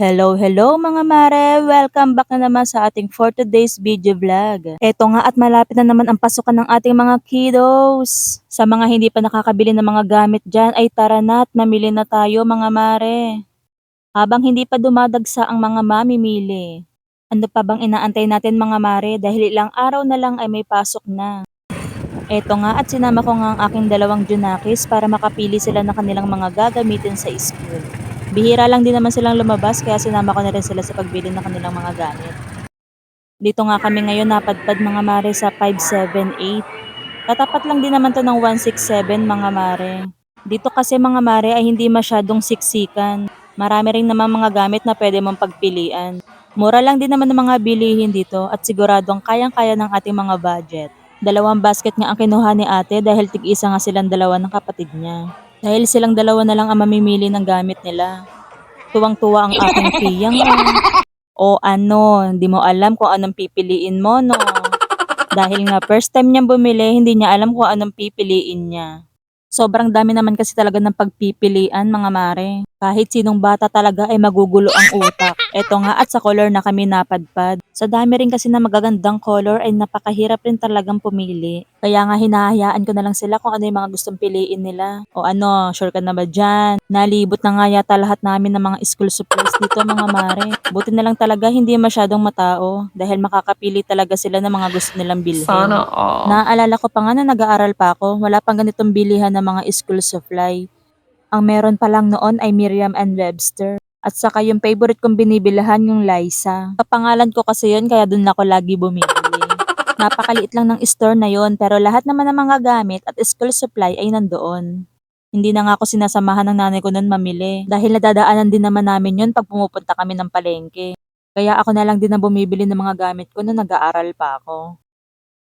Hello, hello mga mare! Welcome back na naman sa ating for today's video vlog. Eto nga at malapit na naman ang pasukan ng ating mga kiddos. Sa mga hindi pa nakakabili ng mga gamit dyan ay tara na at mamili na tayo mga mare. Habang hindi pa dumadagsa ang mga mamimili. Ano pa bang inaantay natin mga mare dahil ilang araw na lang ay may pasok na. Eto nga at sinama ko nga ang aking dalawang junakis para makapili sila ng kanilang mga gagamitin sa school. Bihira lang din naman silang lumabas kaya sinama ko na rin sila sa pagbili ng kanilang mga gamit. Dito nga kami ngayon napadpad mga mare sa 578. Katapat lang din naman to ng 167 mga mare. Dito kasi mga mare ay hindi masyadong siksikan. Marami rin naman mga gamit na pwede mong pagpilian. Mura lang din naman ng mga bilihin dito at siguradong kayang-kaya ng ating mga budget. Dalawang basket nga ang kinuha ni ate dahil tig-isa nga silang dalawa ng kapatid niya. Dahil silang dalawa na lang ang mamimili ng gamit nila. Tuwang-tuwa ang aking tiyang. O ano, hindi mo alam kung anong pipiliin mo, no? Dahil nga first time niyang bumili, hindi niya alam kung anong pipiliin niya. Sobrang dami naman kasi talaga ng pagpipilian mga mare. Kahit sinong bata talaga ay magugulo ang utak. Eto nga at sa color na kami napadpad. Sa dami rin kasi na magagandang color ay napakahirap rin talagang pumili. Kaya nga hinahayaan ko na lang sila kung ano yung mga gustong piliin nila. O ano, sure ka na ba dyan? Nalibot na nga yata lahat namin ng mga school supplies dito mga mare. Buti na lang talaga hindi masyadong matao dahil makakapili talaga sila ng mga gusto nilang bilhin. Sana all. Naalala ko pa nga na nag-aaral pa ako, wala pang ganitong bilihan ng mga school supply. Ang meron pa lang noon ay Miriam and Webster. At saka yung favorite kong binibilahan yung Liza. Kapangalan ko kasi yun kaya dun ako lagi bumibili. Napakaliit lang ng store na yon pero lahat naman ng mga gamit at school supply ay nandoon. Hindi na nga ako sinasamahan ng nanay ko noon mamili dahil nadadaanan din naman namin yun pag pumupunta kami ng palengke. Kaya ako na lang din ang bumibili ng mga gamit ko nung nag-aaral pa ako.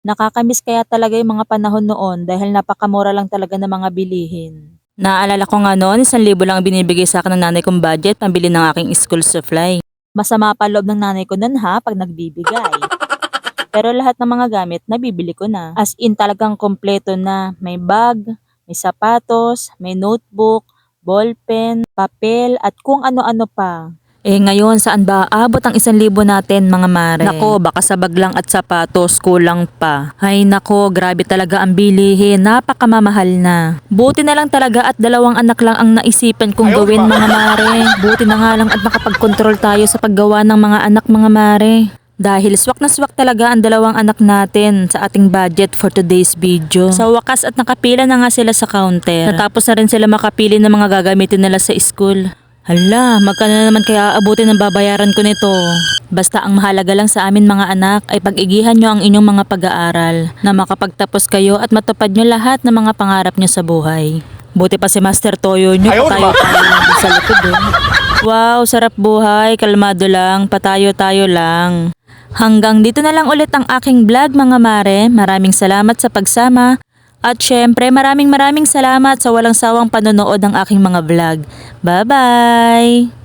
Nakakamiss kaya talaga yung mga panahon noon dahil napakamura lang talaga ng mga bilihin. Naalala ko nga noon, isang libo lang ang binibigay sa akin ng nanay kong budget pambili ng aking school supply. Masama pa loob ng nanay ko nun ha pag nagbibigay. Pero lahat ng mga gamit nabibili ko na. As in talagang kompleto na. May bag, may sapatos, may notebook, ballpen, papel at kung ano-ano pa. Eh ngayon, saan ba abot ang isang libo natin mga mare? Nako, baka sa bag lang at sapatos, kulang pa. Ay nako, grabe talaga ang bilihin, napakamamahal na. Buti na lang talaga at dalawang anak lang ang naisipan kong gawin mga mare. Buti na nga lang at makapag-control tayo sa paggawa ng mga anak mga mare. Dahil swak na swak talaga ang dalawang anak natin sa ating budget for today's video. Sa wakas at nakapila na nga sila sa counter. Natapos na rin sila makapili ng mga gagamitin nila sa school. Hala, magkano na naman kaya aabutin ng babayaran ko nito? Basta ang mahalaga lang sa amin mga anak ay pag-igihan nyo ang inyong mga pag-aaral na makapagtapos kayo at matupad nyo lahat ng mga pangarap nyo sa buhay. Buti pa si Master Toyo nyo, Ayaw, tayo tayo lang sa likod eh. Wow, sarap buhay, kalmado lang, patayo-tayo lang. Hanggang dito na lang ulit ang aking vlog mga mare. Maraming salamat sa pagsama. At syempre maraming maraming salamat sa walang sawang panonood ng aking mga vlog. Bye-bye!